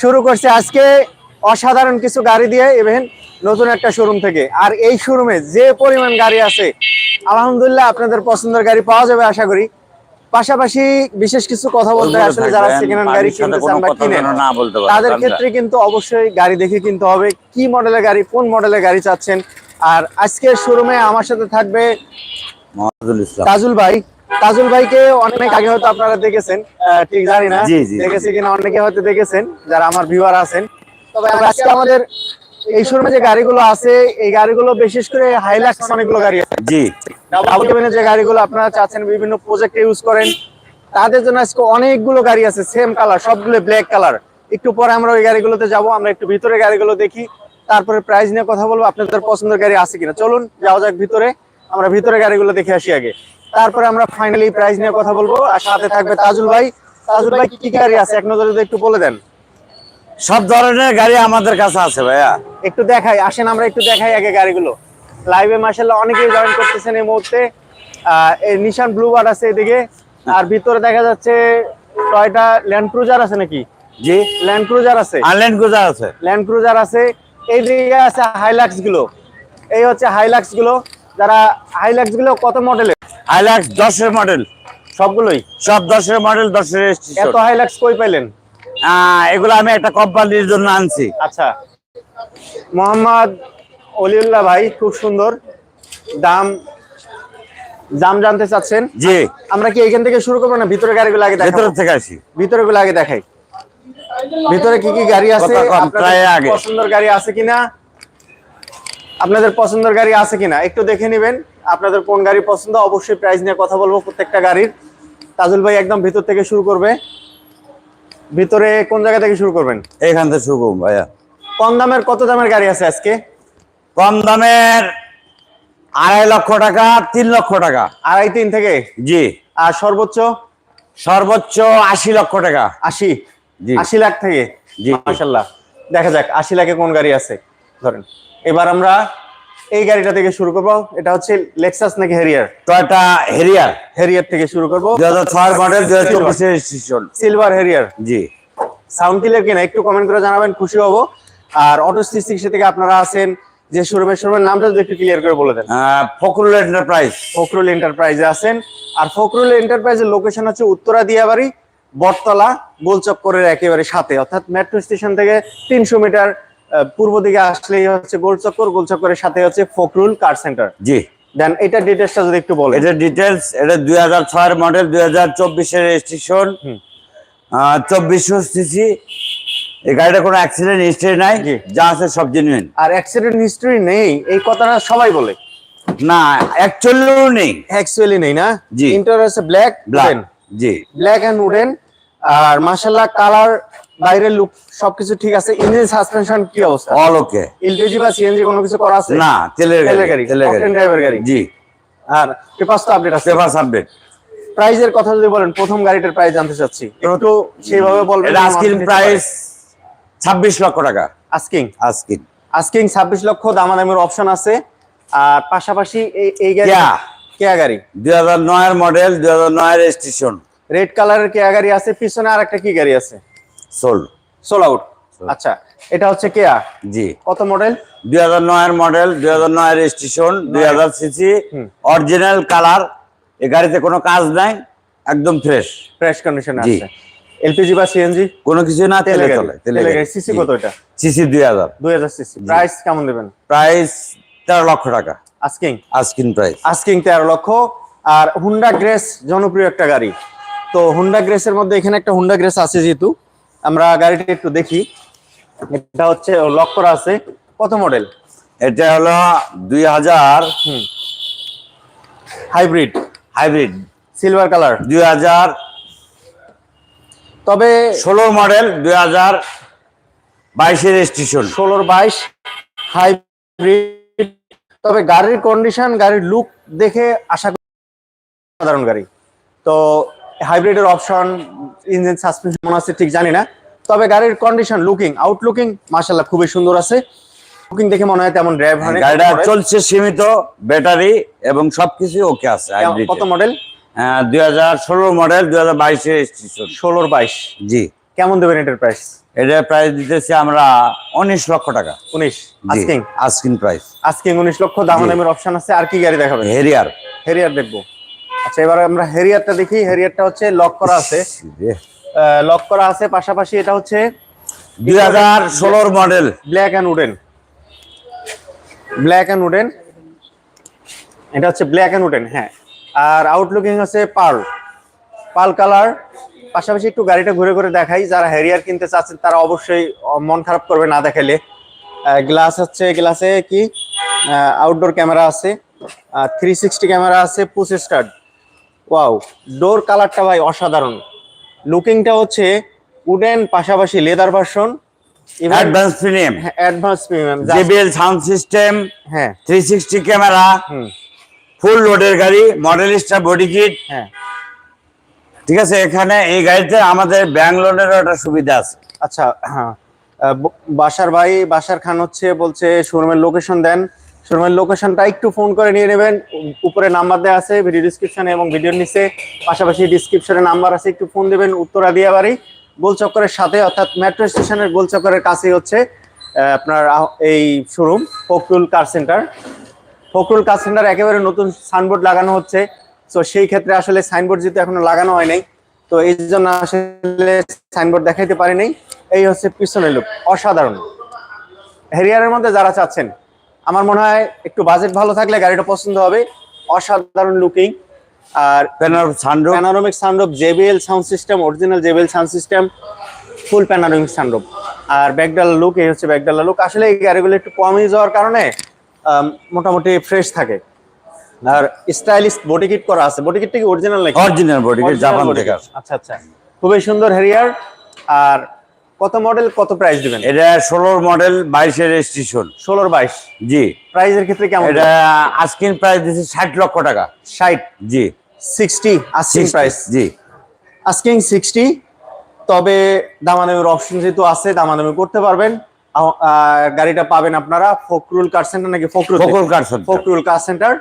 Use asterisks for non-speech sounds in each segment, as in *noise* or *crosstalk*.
শুরু করছে আজকে অসাধারণ কিছু গাড়ি দিয়ে ইভেন নতুন একটা শোরুম থেকে। আর এই শোরুমে যে পরিমাণ গাড়ি আছে আলহামদুলিল্লাহ আপনাদের পছন্দের গাড়ি পাওয়া যাবে আশা করি। পাশাপাশি বিশেষ কিছু কথা বলতে আসলে যারা সেকেন্ড হ্যান্ড গাড়ি কিনতে চান বা কিনেন না বলতে পারে তাদের ক্ষেত্রে কিন্তু অবশ্যই গাড়ি দেখে কিনতে হবে কি মডেলের গাড়ি কোন মডেলের গাড়ি চাচ্ছেন। আর আজকের শোরুমে আমার সাথে থাকবে তাজুল ভাই। তাজুল ভাইকে অনেক আগে হয়তো আপনারা দেখেছেন ঠিক জানি না। দেখেছি কিনা অনেকে হয়তো দেখেছেন যারা আমার ভিউয়ার আছেন। তবে আজকে আমাদের এই শোরুমে যে গাড়িগুলো আছে এই গাড়িগুলো বিশেষ করে হাইলাক্স অনেকগুলো গাড়ি আছে। জি। ডাবল কেবিনের যে গাড়িগুলো আপনারা চাচ্ছেন বিভিন্ন প্রজেক্টে ইউজ করেন তাদের জন্য আজকে অনেকগুলো গাড়ি আছে সেম কালার সবগুলো ব্ল্যাক কালার একটু পরে আমরা ওই গাড়িগুলোতে যাব আমরা একটু ভিতরে গাড়িগুলো দেখি তারপরে প্রাইস নিয়ে কথা বলব আপনাদের পছন্দের গাড়ি আছে কিনা। চলুন যাওয়া যাক ভিতরে আমরা ভিতরে গাড়িগুলো দেখে আসি আগে। তারপরে আমরা ফাইনালি প্রাইস নিয়ে কথা বলব। আর সাথে থাকবে তাজুল ভাই। তাজুল ভাই কি কি গাড়ি আছে? এক নজরে যদি একটু বলে দেন। সব ধরনের গাড়ি আমাদের কাছে আছে ভাইয়া। একটু দেখাই আসেন আমরা একটু দেখাই আগে গাড়িগুলো। লাইভে মার্শাল্লাহ অনেকেই জয়েন করতেছেন এই মুহূর্তে। এই নিশান ব্লু বার আছে এদিকে। আর ভিতরে দেখা যাচ্ছে টয়টা ল্যান্ড ক্রুজার আছে নাকি? জি। ল্যান্ড ক্রুজার আছে। আনলাইন গুজার আছে। ল্যান্ড ক্রুজার আছে। এইদিকে আছে হাইলাক্সগুলো। এই হচ্ছে হাইলাক্সগুলো। যারা হাইলাক্সগুলো কত মডেলের হাইলাক্স দশের মডেল সবগুলোই? সব দশের মডেল দশের এত হাইলাক্স কই পাইলেন? এগুলো আমি একটা কোম্পানির জন্য আনছি। আচ্ছা। মোহাম্মদ অলিউল্লাহ ভাই খুব সুন্দর। দাম দাম জানতে চাচ্ছেন? জি। আমরা কি এখান থেকে শুরু করব না ভিতরে গাড়িগুলো আগে ভেতর থেকে আসি। ভিতরে গুলো আগে দেখাই। ভিতরে কি কি গাড়ি আছে? পছন্দের গাড়ি আছে কিনা? আপনাদের পছন্দের গাড়ি আছে কিনা? একটু দেখে নেবেন। আপনাদের কোন গাড়ি পছন্দ অবশ্যই প্রাইস নিয়ে কথা বলব প্রত্যেকটা গাড়ির। তাজুল ভাই একদম ভিতর থেকে শুরু করবে। ভিতরে কোন জায়গা থেকে শুরু করবেন? এখান থেকে শুরু করুন ভাইয়া। কম দামের কত দামের গাড়ি আছে আজকে? কম দামের আড়াই লক্ষ টাকা তিন লক্ষ টাকা। আড়াই তিন থেকে? জি। আর সর্বোচ্চ? সর্বোচ্চ আশি লক্ষ টাকা। আশি? জি। আশি লাখ থেকে? জি। মাশাল্লাহ দেখা যাক আশি লাখে কোন গাড়ি আছে? ধরেন। এবার আমরা এই গাড়িটা থেকে শুরু করব। এটা হচ্ছে লেক্সাস নাকি হেরিয়ার টয়টা হেরিয়ার হেরিয়ার থেকে শুরু করব। দুই হাজার ছয় মডেল দুই হাজার চব্বিশের সিলভার হেরিয়ার জি। সাউন্ড ক্লিয়ার কিনা? একটু কমেন্ট করে জানাবেন খুশি হব। আর অটো সিক্সটি থেকে আপনারা আছেন যে শোরুমের শোরুমের নামটা যদি একটু ক্লিয়ার করে বলে দেন। ফখরুল এন্টারপ্রাইজ ফখরুল এন্টারপ্রাইজে আছেন। আর ফখরুল এন্টারপ্রাইজের লোকেশন হচ্ছে উত্তরা দিয়াবাড়ি বটতলা গোলচক্করের একেবারে সাথে অর্থাৎ মেট্রো স্টেশন থেকে তিনশো মিটার পূর্ব দিকে আসলেই হচ্ছে গোলচক্কর গোলচক্করের সাথে হচ্ছে ফখরুল কার সেন্টার? জি। দেন এটা ডিটেলসটা যদি একটু বলেন। এটা ডিটেলস এটা দুই হাজার ছয়ের মডেল দুই হাজার চব্বিশের স্টেশন হুম। চব্বিশশো সিসি এই গাড়িটা কোনো অ্যাক্সিডেন্ট হিস্ট্রি নাই। যা আছে সব জেনুইন আর অ্যাক্সিডেন্ট হিস্টরি নেই এই কথাটা সবাই বলে। না অ্যাকচুয়ালিও নেই। অ্যাকচুয়ালি নেই না? জি। ইন্টার আছে ব্ল্যাক ব্ল্যাক জি। ব্ল্যাক এন্ড উডেন আর মাশাআল্লাহ কালার বাইরের লুক সবকিছু ঠিক আছে ইঞ্জিন সাসপেনশন কি অবস্থা? অল ওকে এলপিজি বা সিএনজি কোনো কিছু করা আছে? না তেলের গাড়ি তেলের গাড়ি driver গাড়ি। জি। আর পেপারস তো আপডেট আছে। সাবমিট প্রাইজের কথা যদি বলেন প্রথম গাড়িটার প্রাইস জানতে চাচ্ছি। একটু সেইভাবে বলবেন এটা আস্কিং প্রাইস ছাব্বিশ লক্ষ টাকা। আস্কিং আস্কিং আস্কিং ছাব্বিশ লক্ষ দামাদামের অপশন আছে। আর পাশাপাশি এই এই গাড়ি কেয়া। গাড়ি। দুই হাজার নয়ের মডেল দুই হাজার নয়ের স্টেশন রেড কালারের কেয়া গাড়ি আছে পিছনে আর একটা কি গাড়ি আছে? সোল্ড সোল আউট আচ্ছা এটা হচ্ছে কেয়া জি। কত মডেল দুই হাজার নয়ের মডেল দুই হাজার নয়ের স্টেশন দুই হাজার সিসি অরিজিনাল কালার এই গাড়িতে কোনো কাজ নাই একদম ফ্রেশ ফ্রেশ কন্ডিশনে আছে। এলপিজি বা সিএনজি কোনো কিছু না তেলে চলে তেলে সিসি কত এটা? সিসি দুই হাজার। দুই হাজার সিসি। প্রাইস কেমন দেবেন? প্রাইস তেরো লক্ষ টাকা। আস্কিং আস্কিন প্রাইস আস্কিং তেরো লক্ষ। আর হুন্ডা গ্রেস জনপ্রিয় একটা গাড়ি। তো হুন্ডা গ্রেসের মধ্যে এখানে একটা হুন্ডা গ্রেস আছে যেহেতু। আমরা গাড়িটা একটু দেখি। এটা হচ্ছে লক করা আছে। কত মডেল এটা হলো দুই হাজার হাইব্রিড হাইব্রিড সিলভার কালার দুই হাজার তবে ষোলো মডেল দুই হাজার বাইশের স্টেশন ষোলোর বাইশ হাইব্রিড তবে গাড়ির কন্ডিশন গাড়ির লুক দেখে আশা করি সাধারণ গাড়ি। তো হাইব্রিডের অপশন ইঞ্জিন সাসপেনশন মনে আছে ঠিক জানি না। তবে গাড়ির কন্ডিশন লুকিং আউট লুকিং মাশাল্লাহ খুবই সুন্দর আছে। লুকিং দেখে মনে হয় তেমন ড্রাইভ হয় না। গাড়িটা চলছে সীমিত ব্যাটারি এবং সবকিছু ওকে আছে কত মডেল দুই হাজার ষোলো মডেল দুই হাজার বাইশের ষোলোর বাইশ। জি। কেমন দেবেন এটার প্রাইস এটার প্রাইস দিতেছি আমরা উনিশ লক্ষ টাকা। উনিশ আস্কিং আস্কিং প্রাইস আস্কিং উনিশ লক্ষ অপশন আছে আর কি গাড়ি দেখাবেন? হেরিয়ার হেরিয়ার দেখব। আচ্ছা এবার আমরা হেরিয়ারটা দেখি হেরিয়ারটা হচ্ছে লক করা আছে। লক করা আছে। পাশাপাশি এটা হচ্ছে দুই হাজার ষোলোর model black and wooden black and wooden এটা হচ্ছে ব্ল্যাক অ্যান্ড উডেন হ্যাঁ। আর আউটলুকিং আছে পার্ল পাল কালার পাশাপাশি একটু গাড়িটা ঘুরে ঘুরে দেখাই। যারা হ্যারিয়ার কিনতে চাচ্ছেন তারা অবশ্যই মন খারাপ করবে না দেখাইলে। গ্লাস হচ্ছে গ্লাসে কি? আউটডোর ক্যামেরা আছে। থ্রি সিক্সটি ক্যামেরা আছে পুশ স্টার্ট ওয়াও ডোর কালারটা ভাই অসাধারণ। লুকিংটা হচ্ছে উডেন পাশাপাশি leather version advance premium advance premium JBL sound system হ্যাঁ। থ্রি সিক্সটি ক্যামেরা হুম। ফুল লোডের গাড়ি মডেল স্টার বডি কিট হ্যাঁ। ঠিক আছে এখানে এই গাড়িতে আমাদের ব্যাংক লোনেরও একটা সুবিধা আছে। আচ্ছা হ্যাঁ। বাসার ভাই বাসার খান হচ্ছে বলছে শোরুমের লোকেশন দেন। শোরুমের লোকেশনটা একটু ফোন করে নিয়ে নেবেন। উপরে নাম্বার দেওয়া আছে ভিডিও ডিসক্রিপশনে এবং ভিডিওর নিচে। পাশাপাশি ডিসক্রিপশনে নাম্বার আছে, একটু ফোন দেবেন উত্তরা দিয়াবাড়ি গোলচক্করের সাথে, অর্থাৎ মেট্রো স্টেশনের গোলচক্করের কাছেই হচ্ছে আপনার এই showroom Fakhrul car centre Fakhrul car centre একেবারে নতুন সাইনবোর্ড লাগানো হচ্ছে। তো সেই ক্ষেত্রে আসলে সাইনবোর্ড যেহেতু এখনও লাগানো হয় নাই, তো এই জন্য আসলে সাইনবোর্ড দেখাইতে পারি নাই। এই হচ্ছে পিছনের লুক অসাধারণ। হেরিয়ারের মধ্যে যারা চাচ্ছেন আমার মনে হয় একটু বাজেট ভালো থাকলে গাড়িটা পছন্দ হবে। অসাধারণ লুকিং আর প্যানার sunroof panoramic sunroof JBL sound system original JBL sound system full panoramic sunroof আর ব্যাকডালা লুক এই হচ্ছে ব্যাকডালা লুক আসলে এই গাড়িগুলো একটু কম যাওয়ার কারণে মোটামুটি ফ্রেশ থাকে। আর স্টাইলিশ বডি কিট করা আছে। বডি কিটটা কি অরিজিনাল নাকি? অরিজিনাল বডি কিট জাপান থেকে। আচ্ছা আচ্ছা। খুবই সুন্দর হেরিয়ার আর কত মডেল কত প্রাইস দিবেন? এটা ষোলোর মডেল বাইশের রেজিস্ট্রেশন ষোলোর বাইশ? জি। প্রাইজের ক্ষেত্রে কেমন এটা আস্কিং প্রাইস দিচ্ছে ষাট লক্ষ টাকা। ষাট? জি। সিক্সটি 60 প্রাইস জি। আস্কিং সিক্সটি তবে দামাদামির অপশন যেহেতু আছে দামাদামি করতে পারবেন। গাড়িটা পাবেন আপনারা ফকরুল কার সেন্টার নাকি Fakhrul Fakhrul car centre. Fakhrul car centre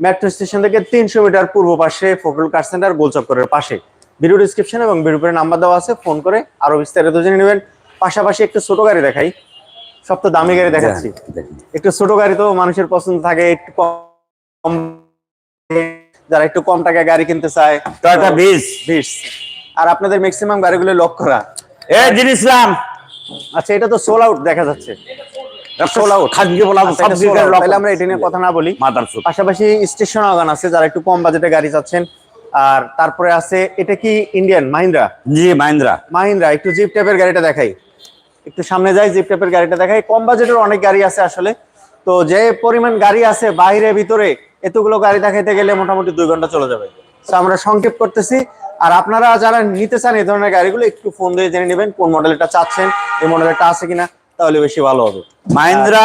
metro station থেকে তিনশো মিটার পূর্ব পাশে ফকরুল কার সেন্টার গোলচক্করের পাশে। ভিডিও ডিসক্রিপশন এবং ভিডিওর নাম্বার দেওয়া আছে ফোন করে আরও বিস্তারিত জেনে নেবেন। পাশাপাশি একটা ছোট গাড়ি দেখাই। সব তো দামি গাড়ি দেখাচ্ছি। দেখুন। একটু ছোট গাড়ি তো মানুষের পছন্দ থাকে একটু কম যারা একটু কম টাকায় গাড়ি কিনতে চায় টয়টা বিশ বিশ আর আপনাদের ম্যাক্সিমাম গাড়িগুলো লক করা। এ জিনিস ইসলাম আচ্ছা এটা তো সোল আউট দেখা যাচ্ছে। তাহলে আমরা এটা নিয়ে কথা না বলি। পাশাপাশি স্টেশন আগান আছে যারা একটু কম বাজেটে গাড়ি চাচ্ছেন আর তারপরে আছে এটা কি ইন্ডিয়ান মাহিন্দ্রা জি মাহিন্দ্রা মাহিন্দ্রা একটু জিপ টাইপের গাড়িটা দেখাই। একটু সামনে যাই জিপ টাইপের গাড়িটা দেখাই। কম বাজেটের অনেক গাড়ি আছে আসলে। তো যে পরিমাণ গাড়ি আছে বাইরে ভিতরে এতগুলো গাড়ি দেখাইতে গেলে মোটামুটি দুই ঘণ্টা চলে যাবে। তো আমরা সংক্ষেপ করতেছি। আর আপনারা যারা নিতে চান এই ধরনের গাড়িগুলো একটু ফোন দিয়ে জেনে নেবেন কোন মডেলটা চাচ্ছেন এই মডেলটা আছে কিনা তাহলে বেশি ভালো হবে। মাহিন্দ্রা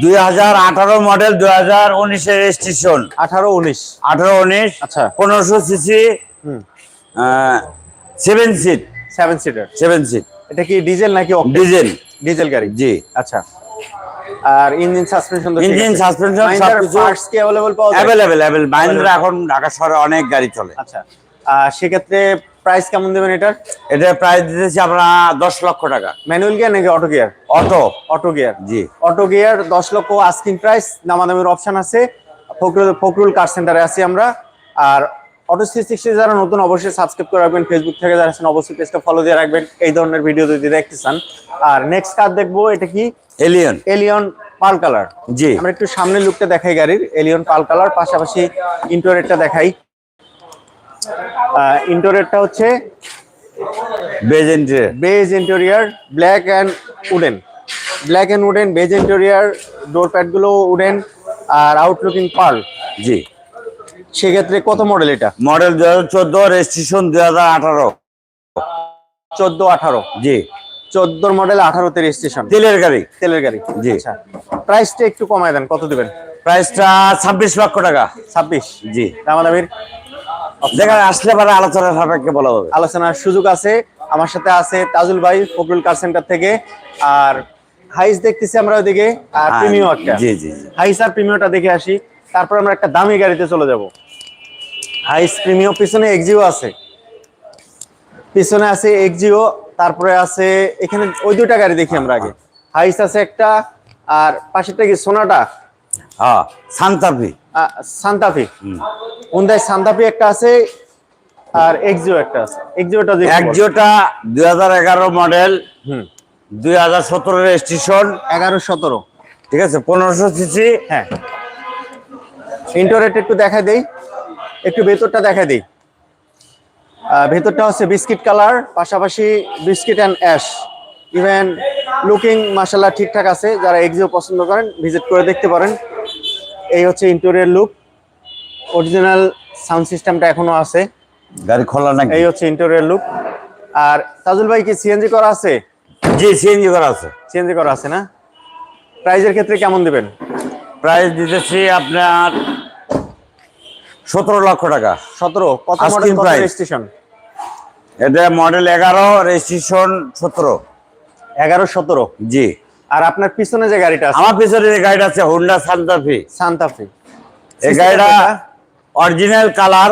দুই হাজার আঠারো মডেল দুই হাজার উনিশের রেজিস্ট্রেশন আঠারো উনিশ আঠারো উনিশ আচ্ছা। পনেরোশো সিসি হুম seven seat seven seater seven seat এটা কি ডিজেল নাকি ডিজেল ডিজেল গাড়ি জি আচ্ছা আর ইঞ্জিন সাসপেনশন ইঞ্জিন সাসপেনশন সবকিছু পার্টস কি अवेलेबल পাওয়া যায় অ্যাভেলেবেল অ্যাভেলেবল মাহিন্দ্রা এখন ঢাকা শহরে অনেক গাড়ি চলে আচ্ছা আর সেক্ষেত্রে প্রাইস কেমন দেবেন এটার? এটা প্রাইস দিতেছি আমরা দশ লক্ষ টাকা। ম্যানুয়াল গিয়ার নাকি auto gear auto auto gear জি। অটো গিয়ার দশ লক্ষ আস্কিং প্রাইস নামাদামির অপশন আছে। ফকরুল ফকরুল কার সেন্টারে আছি আমরা। আর অটো থ্রি সিক্সটি যারা নতুন অবশ্যই সাবস্ক্রাইব করে রাখবেন। ফেসবুক থেকে যারা আছেন অবশ্যই পেজটা ফলো দিয়ে রাখবেন। এই ধরনের ভিডিও যদি দেখতে চান। আর নেক্সট কার দেখব এটা কি? এলিয়ন এলিয়ন পাল কালার জি। আমরা একটু সামনের লুকটা দেখাই গাড়ির। এলিয়ন পাল কালার পাশাপাশি ইন্টোরেটটা দেখাই। ইন্টোরেটটা হচ্ছে beige interior beige interior black and wooden black and wooden beige interior door প্যাডগুলো wooden আর আউটলুকিং পার্ল জি। সেক্ষেত্রে কত মডেল এটা? মডেল দু হাজার চোদ্দ রেজিস্ট্রেশন দু হাজার আঠারো। চোদ্দ আঠারো? জি। চোদ্দোর মডেল আঠারোতে রেজিস্ট্রেশন তেলের গাড়ি। তেলের গাড়ি। জি। আচ্ছা। প্রাইসটা একটু কমায় দেন কত দেবেন? প্রাইসটা ছাব্বিশ লক্ষ টাকা। ছাব্বিশ। জি। দামাদামির। যেখানে আসলে পরে আলোচনার সাপেক্ষে বলা হবে। আলোচনার সুযোগ আছে। আমার সাথে আছে তাজুল ভাই ফকরুল কার সেন্টার থেকে। আর হাইস দেখতেছি আমরা ওইদিকে আর প্রিমিয়াম একটা। জি জি হাইস আর প্রিমিয়ামটা দেখে আসি। তারপর আমরা একটা দামি গাড়িতে চলে যাব। হাইস প্রিমিয়াম পিছনে এক্সিও আছে। পিছনে আছে এক্সিও তারপরে আছে এখানে ওই দুইটা গাড়ি দেখি আমরা আগে। হাইস আছে একটা আর পাশেরটা কি সোনাটা? হ্যাঁ সান্তাফি আহ, Santa Fe Hyundai Santa Fe একটা আছে আর এক্সিও একটা আছে। এক্সিওটা দুই হাজার এগারো মডেল হুম। দুই হাজার সতেরো রেজিস্ট্রেশন এগারো সতেরো। ঠিক আছে পনেরোশো সিসি হ্যাঁ। ইন্টারেট একটু দেখা দেই। একটু ভেতরটা দেখা দেই। ভেতরটা হচ্ছে বিস্কিট কালার পাশাপাশি biscuit and ash even looking মাসাল্লাহ ঠিকঠাক আছে। যারা এক্সিও পছন্দ করেন ভিজিট করে দেখতে পারেন। এই হচ্ছে ইন্টেরিয়র লুক অরিজিনাল সাউন্ড সিস্টেমটা এখনও আছে। গাড়ি খোলা নাকি? এই হচ্ছে ইন্টেরিয়র লুক আর তাজুল ভাই কি সিএনজি করা আছে? জি সিএনজি করা আছে। সিএনজি করা আছে না? প্রাইজের ক্ষেত্রে কেমন দিবেন? প্রাইস দিতেছি আপনার সতেরো লক্ষ টাকা। সতেরো? কত মডেল কত। রেজিস্ট্রেশন এটা মডেল এগারো রেজিস্ট্রেশন সতেরো। এগারো সতেরো? জি। আর আপনার পিছনে যে গাড়িটা আছে? আমার পিছনে যে গাড়িটা আছে হুন্ডা সান্তাফি সান্তাফি এই গাড়িটা অরিজিনাল কালার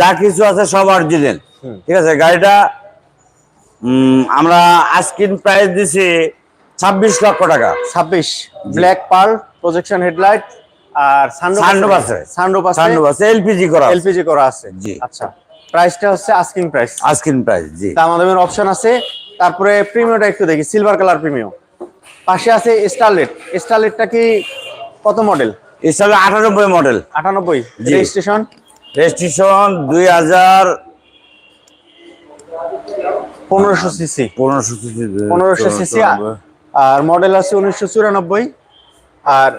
যা কিছু আছে সব অরিজিনাল ঠিক আছে গাড়িটা আমরা আস্কিন প্রাইস দিছি ছাব্বিশ লক্ষ টাকা। ছাব্বিশ। ব্ল্যাক পার্ল প্রজেকশন হেডলাইট আর সানরুফ আছে। সানরুফ আছে। সান্ডু আছে। এলপিজি করা এলপিজি করা আছে। জি। আচ্ছা প্রাইসটা হচ্ছে আস্কিং প্রাইস আস্কিন প্রাইস জি। দাম দামের অপশন আছে। তারপরে প্রিমিয়মটা একটু দেখি সিলভার কালার প্রিমিয়াম পাশে আছে স্টারলেট স্টারলেটটা কি কত মডেল হিসাবে আটানব্বই মডেল আটানব্বই। রেজিস্ট্রেশন রেজিস্ট্রেশন দুই হাজার পনেরোশো সিসি পনেরোশো পনেরোশো সিসি আর মডেল আছে উনিশশো চুরানব্বই। আর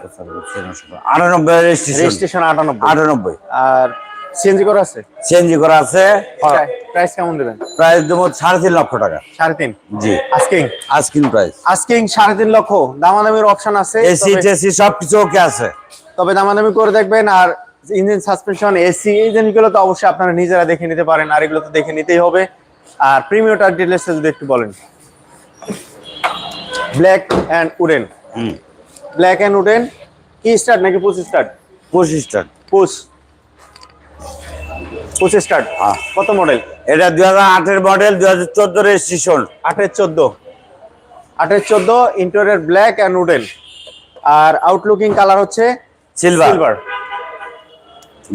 আটানব্বই রেজিস্ট্রেশন আটানব্বই। আটানব্বই। আর সিএনজি করা আছে? সিএনজি করা আছে। প্রাইস কেমন দেবেন? প্রাইস দেবো সাড়ে তিন লক্ষ টাকা। সাড়ে তিন? জি। আস্কিং? Asking price. আস্কিং সাড়ে তিন লক্ষ। দামাদামির অপশন আছে এসি টেসি সব কিছু ওকে আছে। তবে দামাদামি করে দেখবেন আর ইঞ্জিন সাসপেনশন এসি এই জিনিসগুলো তো অবশ্যই আপনারা নিজেরা দেখে নিতে পারেন আর এগুলো তো দেখে নিতেই হবে। আর প্রিমিয়টার ডিটেলসটা যদি একটু বলেন। ব্ল্যাক অ্যান্ড উডেন হুম। ব্ল্যাক অ্যান্ড উডেন কি স্টার্ট নাকি পুশ স্টার্ট পঁচিশ স্টার্ট পুশ পুশ স্টার্ট হ্যাঁ। কত মডেল এটা দুই হাজার আটের মডেল দুই হাজার চোদ্দ রেজিস্ট্রেশন আটের চোদ্দ। আটের চোদ্দ ইন্টেরিয়র ব্ল্যাক অ্যান্ড উডেন আর আউটলুকিং কালার হচ্ছে সিলভার সিলভার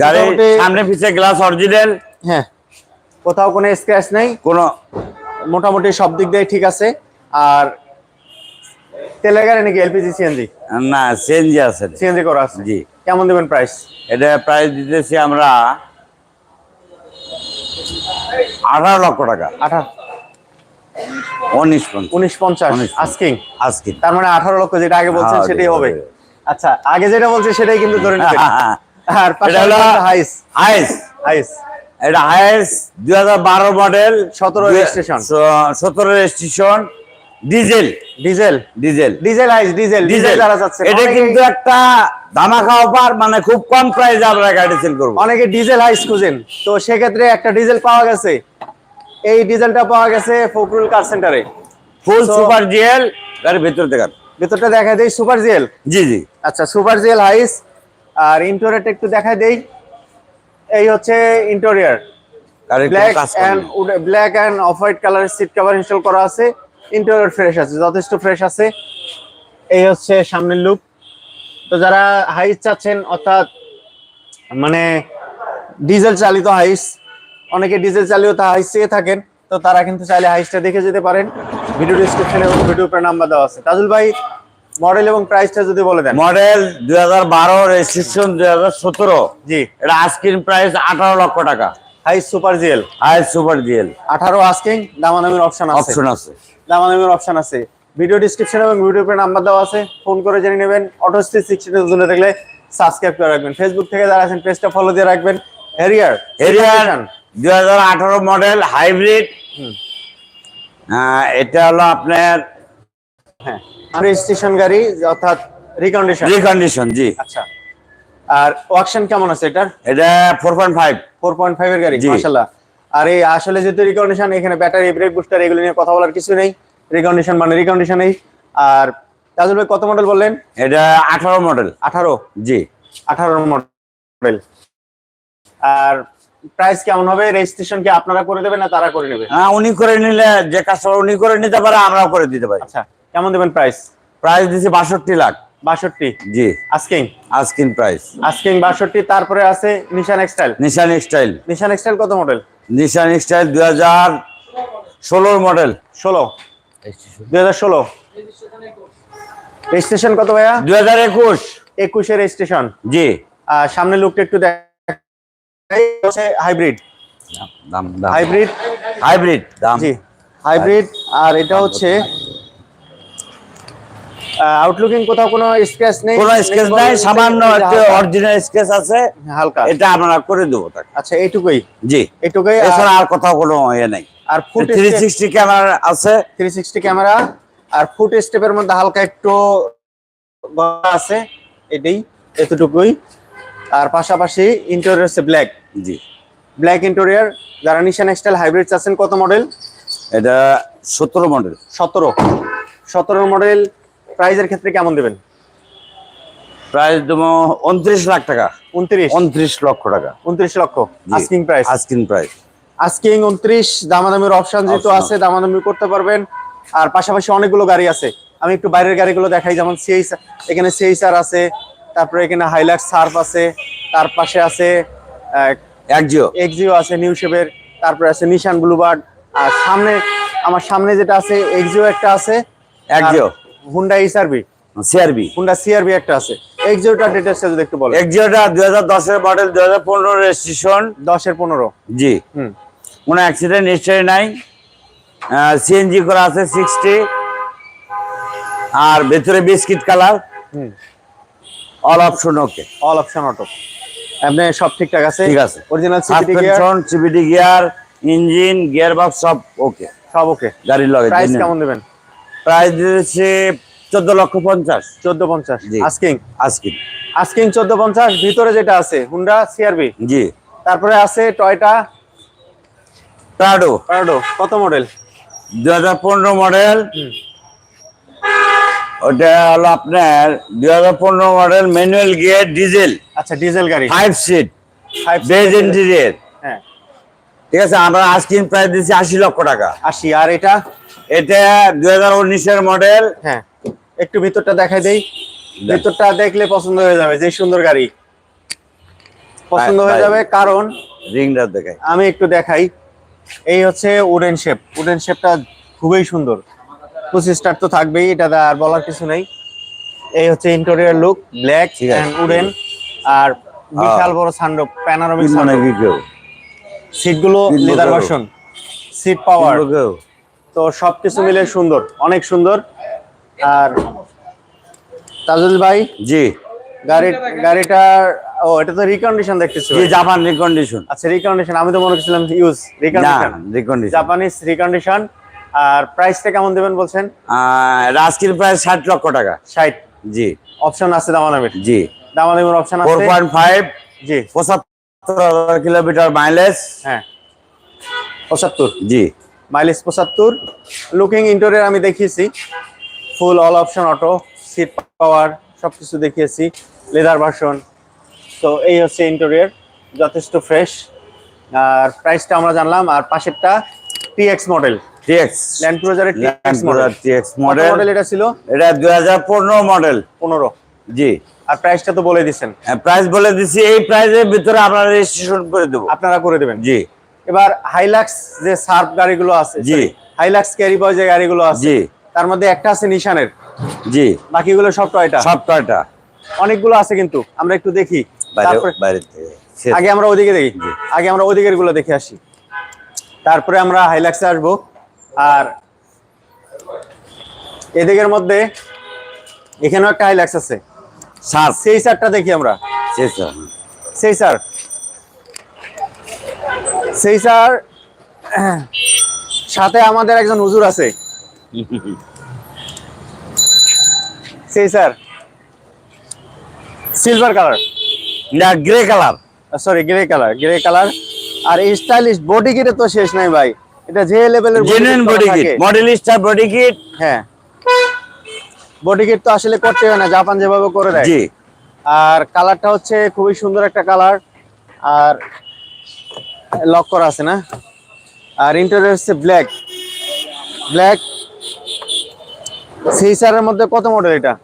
গাড়ি সামনে গ্লাস অরিজিনাল হ্যাঁ। কোথাও কোনো স্ক্র্যাচ নেই। কোনো মোটামুটি সব দিক দিয়ে ঠিক আছে। আর তেলের গাড়ি নাকি এলপিজি সিএনজি না সিএনজি আছে। সিএনজি করা আছে। জি। কেমন দেবেন প্রাইস এটা প্রাইস দিতেছি আমরা আঠারো লক্ষ টাকা। আঠারো। উনিশ উনিশ পঞ্চাশ। আস্কিং। তার মানে আঠারো লক্ষ যেটা আগে বলছেন হ্যাঁ, সেটাই হবে। আচ্ছা আগে যেটা বলছে সেটাই কিন্তু ধরে নেবেন *laughs* আর এটা হাইস হাইস হাইস এটা হাইস দুই হাজার বারো মডেল 17 registration। সতেরো registration. Diesel. Diesel. Diesel. Diesel Hiace diesel diesel যারা যাচ্ছে এটা কিন্তু একটা ধামাকা অফার মানে খুব কম প্রাইসে আমরা গাড়ি সেল করব। অনেকে ডিজেল হাইস খুঁজেন। তো সেক্ষেত্রে একটা ডিজেল পাওয়া গেছে। এই ডিজেলটা পাওয়া গেছে ফকরুল কার সেন্টারে। ফুল সুপার জিএল গাড়ির ভেতর দেখান ভেতরটা দেখা দেই সুপার জিএল? জি জি। আচ্ছা সুপার জিএল হাইস আর ইন্টোরিয়র একটু দেখা দেই। এই হচ্ছে interior. Black and black and off white কালারের সিট কভার ইনস্টল করা আছে। ইন্টেরিয়র ফ্রেশ আছে যথেষ্ট ফ্রেশ আছে। এই হচ্ছে সামনের লুক তো যারা হাইস চাচ্ছেন অর্থাৎ মানে ডিজেল চালিত হাইস অনেকে ডিজেল চালিত হাইস চেয়ে থাকেন তো তারা কিন্তু চাইলে হাইসটা দেখে যেতে পারেন। ভিডিও ডিসক্রিপশনে এবং ভিডিও উপরে নাম্বার দেওয়া আছে। তাজুল ভাই মডেল এবং প্রাইসটা যদি বলে দেন। মডেল দুই হাজার বারো রেজিস্ট্রেশন দুই হাজার সতেরো। জি। এটা আস্কিন প্রাইস আঠারো লক্ষ টাকা। Hiace super GL. High super GL. আঠারো আস্কিং দামাদামির অপশন আছে। অপশন আছে। দামাদামির অপশন আছে। ভিডিও ডিসক্রিপশন এবং উপরে নাম্বার দেওয়া আছে। ফোন করে জেনে নেবেন। অটো স্ট্রিট সিক্সটিতে জন্য দেখলে সাবস্ক্রাইব করে রাখবেন। ফেসবুক থেকে যারা আছেন পেজটা ফলো দিয়ে রাখবেন। হেরিয়ার হাজার আঠারো মডেল হাইব্রিড। এটা হলো আপনার হ্যাঁ। রেজিস্ট্রেশন গাড়ি অর্থাৎ রিকন্ডিশন রিকন্ডিশন জি। আচ্ছা। আর ওয়াকশন কেমন আছে এটার? এটা four point five four point five এর গাড়ি জি। মাশাল্লাহ আর এই আসলে যেহেতু রিকন্ডিশন এখানে ব্যাটারি ব্রেক বুস্টার এগুলো নিয়ে কথা বলার কিছু নেই। রিকন্ডিশন মানে রিকন্ডিশনেই আর তাজুল ভাই কত মডেল বললেন? এটা আঠারো মডেল আঠারো? জি। আঠারো মডেল আর প্রাইস কেমন হবে? রেজিস্ট্রেশন কি আপনারা করে দেবেন না তারা করে নেবে? হ্যাঁ উনি করে নিলে যে কাস্টমার উনি করে নিতে পারে আমরাও করে দিতে পারি। আচ্ছা কেমন দেবেন প্রাইস প্রাইস দিছি বাষট্টি লাখ। বাষট্টি। জি। আস্কিং আজকিন প্রাইস আস্কিং বাষট্টি তারপরে আছে নিশান এক্সটাইল নিশান স্টাইল নিশান এক্সটাইল কত মডেল নিশান স্টাইল দুই হাজার ষোলোর মডেল ষোলো। দুই হাজার ষোলো। রেজিস্ট্রেশন কত ভাইয়া? দুই হাজার একুশ। একুশে রেজিস্ট্রেশন জি। আর সামনে লুকটা একটু দেখ হাইব্রিড দাম হাইব্রিড হাইব্রিড দাম। জি। হাইব্রিড আর এটা হচ্ছে আউটলুকিং কোথাও কোনো স্ক্র্যাচ নেই? কোনো স্কেচ নাই সামান্য একটা অরিজিনাল স্কেচ আছে। হালকা। এটা আমরা করে দেবো তাকে। আচ্ছা এইটুকুই? জি। এইটুকুই এছাড়া আর কোথাও কোনো ইয়ে নাই। আর ফুট থ্রি সিক্সটি ক্যামেরা আছে। থ্রি সিক্সটি ক্যামেরা আর ফুট স্টেপের মধ্যে হালকা একটু আছে এটাই এতটুকুই। আর পাশাপাশি ইন্টেরিয়র হচ্ছে ব্ল্যাক জি। ব্ল্যাক ইন্টেরিয়র যারা নিশান এক্সটাইল হাইব্রিড চাচ্ছেন কত মডেল এটা সতেরো মডেল সতেরো। সতেরো মডেল প্রাইজের ক্ষেত্রে কেমন দেবেন? প্রাইস দেবো উনত্রিশ লাখ টাকা। উনত্রিশ? উনত্রিশ লক্ষ টাকা। উনত্রিশ লক্ষ। Asking price asking price asking উনত্রিশ দামাদামির অপশন যেহেতু আছে দামাদামি করতে পারবেন। আর পাশাপাশি অনেকগুলো গাড়ি আছে। আমি একটু বাইরের গাড়িগুলো দেখাই যেমন সিএই এখানে সিএইচআর আছে তারপরে এখানে হাইলাক্স সার্ফ আছে তার পাশে আছে একজিও এক্সিও আছে নিউ শেপের তারপরে আছে নিশান ব্লুবার্ড আর সামনে আমার সামনে যেটা আছে এক্সিও একটা আছে। একজিও হুন্ডা ইসারবি সিআরবি হুন্ডা সিআরবি একটা আছে। এক্সিওটার ডিটেলসটা যদি একটু বলেন। দুই হাজার দশের মডেল দুই হাজার পনেরো রেজিস্ট্রেশন দশের পনেরো। জি। হুম। কোনো অ্যাক্সিডেন্ট নিশ্চয়ই নাই। সিএনজি করা আছে সিক্সটি আর ভেতরে বিস্কিট কালার হুম। All option okay all option auto আপনি সব ঠিকঠাক আছে? ঠিক আছে। অরিজিনাল গিয়ার সিবিডি গিয়ার ইঞ্জিন গিয়ার বক্স সব ওকে সব ওকে গাড়ির লগে প্রাইস কেমন দেবেন? প্রাইস দিয়েছে চোদ্দ লক্ষ পঞ্চাশ। চোদ্দ পঞ্চাশ। আস্কিং? আস্কিং। চোদ্দ পঞ্চাশ ভিতরে যেটা আছে হুন্ডা সিআরবি? জি। তারপরে আছে টয়টা? প্রাডো প্রাডো কত মডেল হাজার পনেরো মডেল ওটা হলো আপনার দুই হাজার পনেরো মডেল ম্যানুয়াল গিয়ার ডিজেল আচ্ছা ডিজেল গাড়ি। ফাইভ সিট বেজ seater। হ্যাঁ। ঠিক আছে আমরা আজকিন প্রাইস দিচ্ছি আশি লক্ষ টাকা। আশি আর এটা? এটা দুই হাজার উনিশের মডেল হ্যাঁ। একটু ভিতরটা দেখাই দেই। ভিতরটা দেখলে পছন্দ হয়ে যাবে যে সুন্দর গাড়ি। পছন্দ হয়ে যাবে কারণ রিংটা দেখায় আমি একটু দেখাই। এই হচ্ছে উডেন শেপ উডেন শেপটা খুবই সুন্দর। পঁচিশ স্টার তো থাকবেই এটা আর বলার কিছু নেই। এই হচ্ছে interior look black and wooden আর বিশাল বড় সানরূপ প্যানোরামিক কি সিটগুলো লেদার ভার্সন সিট পাওয়ার? তো সবকিছু মিলে সুন্দর অনেক সুন্দর। আর তাজুল ভাই? জি। গাড়ি গাড়িটার ও এটা তো রিকন্ডিশন দেখতেছি জি জাপান রিকন্ডিশন আচ্ছা রিকন্ডিশন আমি তো মনে করছিলাম use recondition recondition Japanese recondition আর প্রাইসটা কেমন দেবেন বলছেন? আজকের প্রায় ষাট লক্ষ টাকা। ষাট। জি। অপশন আছে দামাদামির? জি। অপশন আছে? পয়েন্ট ফাইভ জি। পঁচাত্তর হাজার কিলোমিটার মাইলেজ হ্যাঁ। পঁচাত্তর। জি। মাইলেজ পঁচাত্তর। লুকিং ইন্টোরিয়ার আমি দেখিয়েছি। Full all option auto seat power সবকিছু দেখিয়েছি। লেদার ভার্সন তো এই হচ্ছে ইন্টোরিয়ার যথেষ্ট ফ্রেশ আর প্রাইসটা আমরা জানলাম আর পাশেরটা TX model TX land ক্রুজারের TX land model TX model এটা ছিল? এটা দুই হাজার পনেরো মডেল পনেরো। জি। আর প্রাইসটা তো বলে দিচ্ছেন প্রাইস বলে দিছি এই প্রাইসের ভিতরে আমরা রেজিস্ট্রেশন করে দেবো। আপনারা করে দেবেন। জি। এবার হাইলাক্স যে সার্ফ গাড়িগুলো আছে জি। হাইলাক্স ক্যারি বয় যে গাড়িগুলো আছে জি। তার মধ্যে একটা আছে নিশানের জি। বাকিগুলো সব টয়টা সব কয়টা অনেকগুলো আছে কিন্তু আমরা একটু দেখি। বাইরে বাইরে থেকে আগে আমরা ওদিকে দেখি। আগে আমরা ওদিকেরগুলো দেখে আসি। তারপরে আমরা হাইলাক্সে আসব। আর এদিকের মধ্যে এখানেও একটা হাইলাক্স আছে। সেই সারটা দেখি আমরা। শেষ হয়। সেই স্যার সেই স্যার সাথে আমাদের একজন হুজুর আছে। সেই স্যার সিলভার কালার না grey colour sorry grey colour grey colour আর স্টাইলিশ বডি কিটে তো শেষ নাই ভাই। এটা যে লেভেলের genuine body kit model star body kit হ্যাঁ। বডি কিট তো আসলে করতে হয় না জাপান যেভাবে করে দেয়। জি। আর কালারটা হচ্ছে খুবই সুন্দর একটা কালার আর লক করা আছে না? আর ইন্টেরিয়র হচ্ছে ব্ল্যাক ব্ল্যাক সিসারের মধ্যে কত মডেল এটা?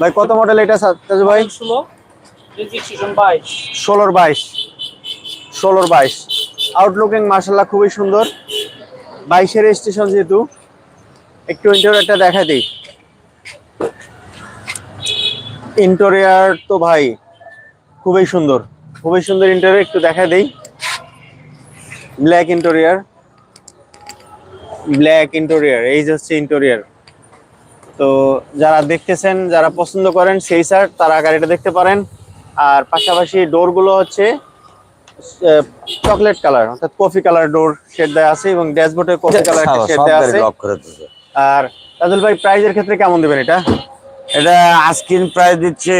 ভাই কত মডেল এটা সা- তাজু ভাই? ষোলো বাইশ। ষোলোর বাইশ। ষোলোর বাইশ। আউটলুকিং মার্শাল্লাহ খুবই সুন্দর। বাইশের স্টেশন যেহেতু একটু ইন্টেরিয়রটা দেখা দিই। ইন্টেরিয়র তো ভাই খুবই সুন্দর। খুবই সুন্দর ইন্টেরিয়র একটু দেখা দেই। ব্ল্যাক ইন্টেরিয়র ব্ল্যাক ইন্টেরিয়র এই যে হচ্ছে ইন্টেরিয়র তো যারা দেখতেছেন যারা পছন্দ করেন সেই স্যার তারা গাড়িটা দেখতে পারেন। আর পাশাপাশি ডোরগুলো হচ্ছে চকলেট কালার অর্থাৎ কফি কালার ডোর শেড দেওয়া আছে এবং ড্যাশবোর্ডে কফি কালার একটা শেড দেওয়া আছে। আর তাজুল ভাই প্রাইজের ক্ষেত্রে কেমন দেবেন এটা? এটা আস্কিন প্রাইস দিচ্ছে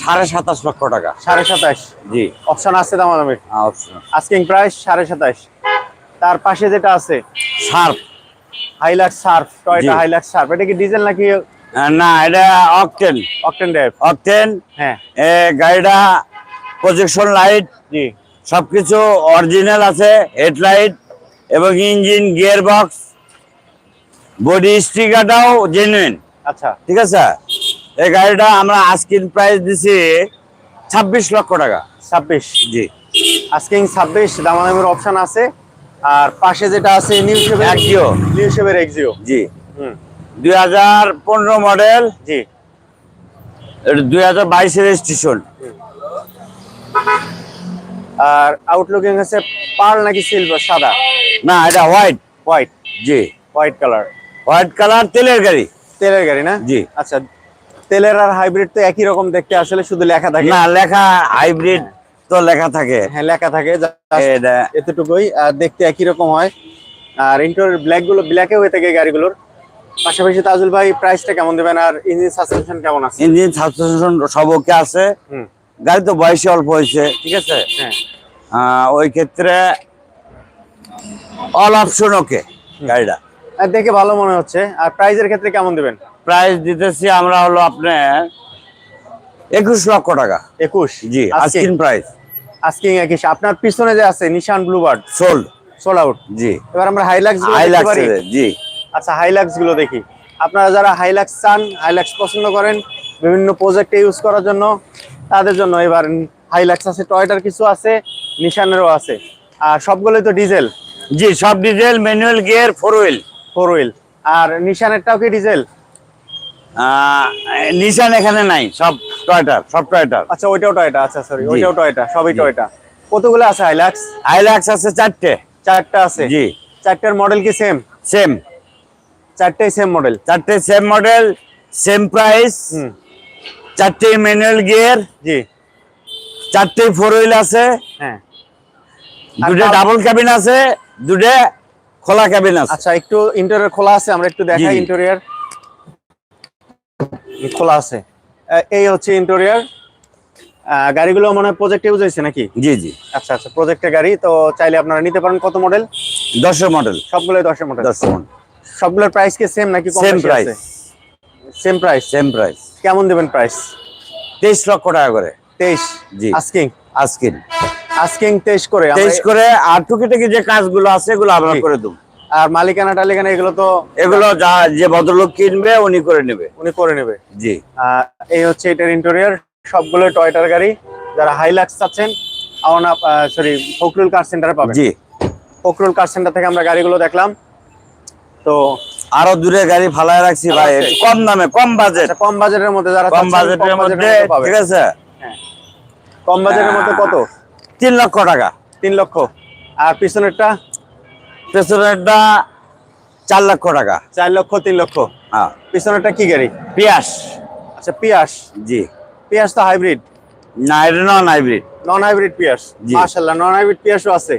সাড়ে সাতাশ লক্ষ টাকা। সাড়ে সাতাশ? জি। অপশন আছে দামাদামি অপশন। আস্কিং প্রাইস সাড়ে সাতাশ। তার পাশে যেটা আছে? Sharp Hilux Surf. Toyota. Hilux Surf. এটা কি ডিজেল নাকি না এটা অকটেন। Octane drive? অকটেন। হ্যাঁ। এ গাড়িটা প্রজেকশন লাইট জি। সবকিছু অরিজিনাল আছে হেডলাইট এবং ইঞ্জিন গিয়ার বক্স বডি স্টিকারটাও জেনুইন আচ্ছা। ঠিক আছে? এই গাড়িটা আমরা আস্কিন প্রাইস দিছি ছাব্বিশ লক্ষ টাকা। ছাব্বিশ? জি। আস্কিং ছাব্বিশ দামাদামির অপশন আছে। আর পাশে যেটা আছে নিউ শেপের Axio। নিউ শেপের এক্সিও জি। হুম। দুই হাজার পনেরো মডেল জি। দুই হাজার বাইশের স্টেশন আর আউটলুকিং আছে পার্ল নাকি সিলভার সাদা? না এটা হোয়াইট হোয়াইট জি। হোয়াইট কালার হোয়াইট কালার তেলের গাড়ি। তেলের গাড়ি না? জি। আচ্ছা তেলের আর হাইব্রিড তো একই রকম দেখতে আসলে শুধু লেখা থাকে? না লেখা হাইব্রিড তো লেখা থাকে। হ্যাঁ লেখা থাকে এতটুকুই আর দেখতে একই রকম হয়। আর ইন্টোর ব্ল্যাকগুলো ব্ল্যাকে হয়ে থাকে গাড়িগুলোর। পাশাপাশি তাজুল ভাই প্রাইসটা কেমন দেবেন? আর ইঞ্জিন সাসপেনশন কেমন আছে? ইঞ্জিন সাসপেনশন সব ওকে আছে। গাড়ি তো বয়সে অল্প হয়েছে ঠিক আছে? হ্যাঁ। ওই ক্ষেত্রে অল অপশন ওকে গাড়িটা। দেখে ভালো মনে হচ্ছে। আর প্রাইজের ক্ষেত্রে কেমন দেবেন? প্রাইস দিতেছি আমরা হলো আপনার একুশ লক্ষ টাকা। একুশ? জি আস্কিন প্রাইস আস্কিং একুশ। আপনার পিছনে যে আছে Nissan Bluebird sold sold out জি। এবার আমরা হাইলাক্স পারি। জি। আচ্ছা হাইলাক্সগুলো দেখি। আপনারা যারা হাইলাক্স চান হাইলাক্স পছন্দ করেন বিভিন্ন প্রজেক্টে ইউজ করার জন্য তাদের জন্য এবার হাইলাক্স আছে টয়টার কিছু আছে নিশানেরও আছে। আর সবগুলোই তো ডিজেল জি সব diesel manual gear four wheel four wheel. আর নিশানেরটাও কি ডিজেল? নিশান এখানে নাই সব টয়টার সব টয়টার। আচ্ছা ওইটাও টয়টা আচ্ছা সরি। ওইটাও টয়টা সবই। টয়টা। কতগুলো আছে হাইলাক্স? আইলাক্স আছে চারটে। চারটা আছে। জি। চারটার মডেল কি সেম সেম চারটাই সেম মডেল চারটে সেম মডেল সেম প্রাইস চারটে ম্যানুয়াল গিয়ার জি। চারটে ফোর হুইল আছে। হ্যাঁ। দুটো ডাবল ক্যাবিন আছে দুটো খোলা ক্যাবিন আছে। আচ্ছা একটু ইন্টেরিয়র খোলা আছে আমরা একটু দেখাই। ইন্টেরিয়র খোলা আছে। এই হচ্ছে ইন্টেরিয়র গাড়িগুলো মনে হয় প্রজেক্ট ইউজ হয়েছে নাকি? জি জি। আচ্ছা আচ্ছা প্রজেক্টের গাড়ি তো চাইলে আপনারা নিতে পারেন। কত মডেল দশের মডেল সবগুলোই দশের মডেল দশের মডেল সবগুলোর প্রাইস কি সেম নাকি same price same price same price কেমন দেবেন প্রাইস তেইশ লক্ষ টাকা করে। তেইশ? জি। আস্কিং আজকিন আস্কিং তেইশ করে। আমরা- তেইশ করে আর টুকিটাকি যে কাজগুলো আছে এগুলো আমরা করে দেবো। আর মালিকানা টালিকানা এগুলো তো এগুলো যা যে ভদ্রলোক কিনবে উনি করে নেবে। উনি করে নেবে। জি। এই হচ্ছে এটার ইন্টেরিয়র সবগুলো টয়টার গাড়ি যারা হাইলাক্স চাচ্ছেন আওনা সরি ফখরুল কার সেন্টারে পাবেন। জি। ফখরুল কার সেন্টার থেকে আমরা গাড়িগুলো দেখলাম। তো আরও দূরে গাড়ি ফালায় রাখছি ভাই কম দামে কম বাজেট আচ্ছা, কম বাজেটের মধ্যে যারা কম বাজেটের মধ্যে ঠিক আছে? হ্যাঁ। কম বাজেটের মধ্যে কত? তিন লক্ষ টাকা। তিন লক্ষ। আর পিছনেরটা? পেছনেরটা চার লক্ষ টাকা। চার লক্ষ তিন লক্ষ। হ্যাঁ পিছনেরটা কি গাড়ি? পিয়াস। আচ্ছা পিয়াস? জি। পিয়াস তো হাইব্রিড? না এটা নন হাইব্রিড। নন হাইব্রিড পিয়াস? জি। মাশাআল্লাহ নন হাইব্রিড পিয়াসও আছে।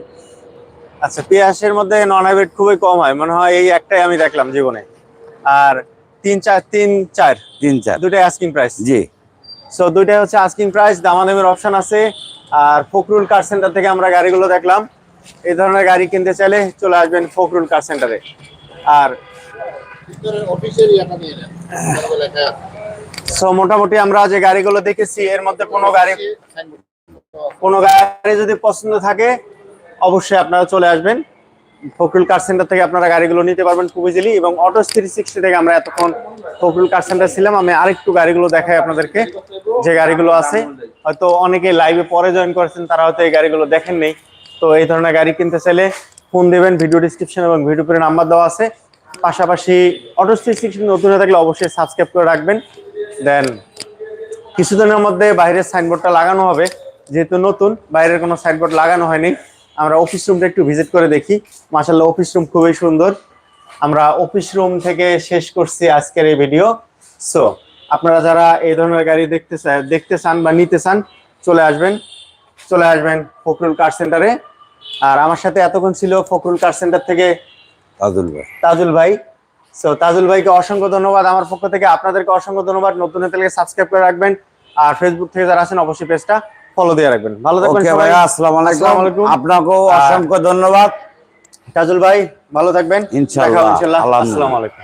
আচ্ছা পিয়াসের মধ্যে নন হাইব্রিড খুবই কম হয়। মনে হয় এই একটাই আমি দেখলাম জীবনে। আর তিন চার তিন চার। তিন চার। দুটাই আস্কিং প্রাইস জি। সো দুইটাই হচ্ছে আস্কিং প্রাইস দামাদামের অপশন আছে। আর ফখরুল কার সেন্টার থেকে আমরা গাড়িগুলো দেখলাম। এই ধরনের গাড়ি কিনতে চাইলে চলে আসবেন ফখরুল কার সেন্টারে আর সো মোটামুটি আমরা যে গাড়িগুলো দেখেছি এর মধ্যে কোনো গাড়ি কোনো গাড়ি যদি পছন্দ থাকে অবশ্যই আপনারা চলে আসবেন। ফকরুল কার সেন্টার থেকে আপনারা গাড়িগুলো নিতে পারবেন খুব ইজিলি এবং অটো থ্রি সিক্সটি থেকে আমরা এতক্ষণ ফকরুল কার সেন্টার ছিলাম। আমি আরেকটু গাড়িগুলো দেখাই আপনাদেরকে, যে গাড়িগুলো আছে। হয়তো অনেকে লাইভে পরে জয়েন করেছেন, তারা হয়তো এই গাড়িগুলো দেখেন নেই। তো এই ধরনের গাড়ি কিনতে চাইলে ফোন দেবেন ভিডিও ডিসক্রিপশন এবং ভিডিও পেরে নাম্বার দেওয়া আছে। পাশাপাশি অটো থ্রি সিক্সটি নতুন হয়ে থাকলে অবশ্যই সাবস্ক্রাইব করে রাখবেন। দেন কিছুদিনের মধ্যে বাইরের সাইনবোর্ডটা লাগানো হবে। যেহেতু নতুন, বাইরের কোনো সাইনবোর্ড লাগানো হয়নি। আমরা অফিস রুমটা একটু ভিজিট করে দেখি। মাসাল্লাহ অফিস রুম খুবই সুন্দর। আমরা অফিস রুম থেকে শেষ করছি আজকের এই ভিডিও সো আপনারা যারা এই ধরনের গাড়ি দেখতে দেখতে চান বা নিতে চান চলে আসবেন। চলে আসবেন ফখরুল কার সেন্টারে আর আমার সাথে এতক্ষণ ছিল ফখরুল কার সেন্টার থেকে তাজুল ভাই। তাজুল ভাই। সো তাজুল ভাইকে অসংখ্য ধন্যবাদ আমার পক্ষ থেকে। আপনাদেরকে অসংখ্য ধন্যবাদ। নতুন হতে সাবস্ক্রাইব করে রাখবেন। আর ফেসবুক থেকে যারা আছেন অবশ্যই পেজটা ফলো দিয়ে রাখবেন। ভালো থাকবেন সবাই। আসসালামু আলাইকুম। আপনাকেও অসংখ্য ধন্যবাদ। তাজুল ভাই ভালো থাকবেন। ইনশাআল্লাহ। আসসালামু আলাইকুম।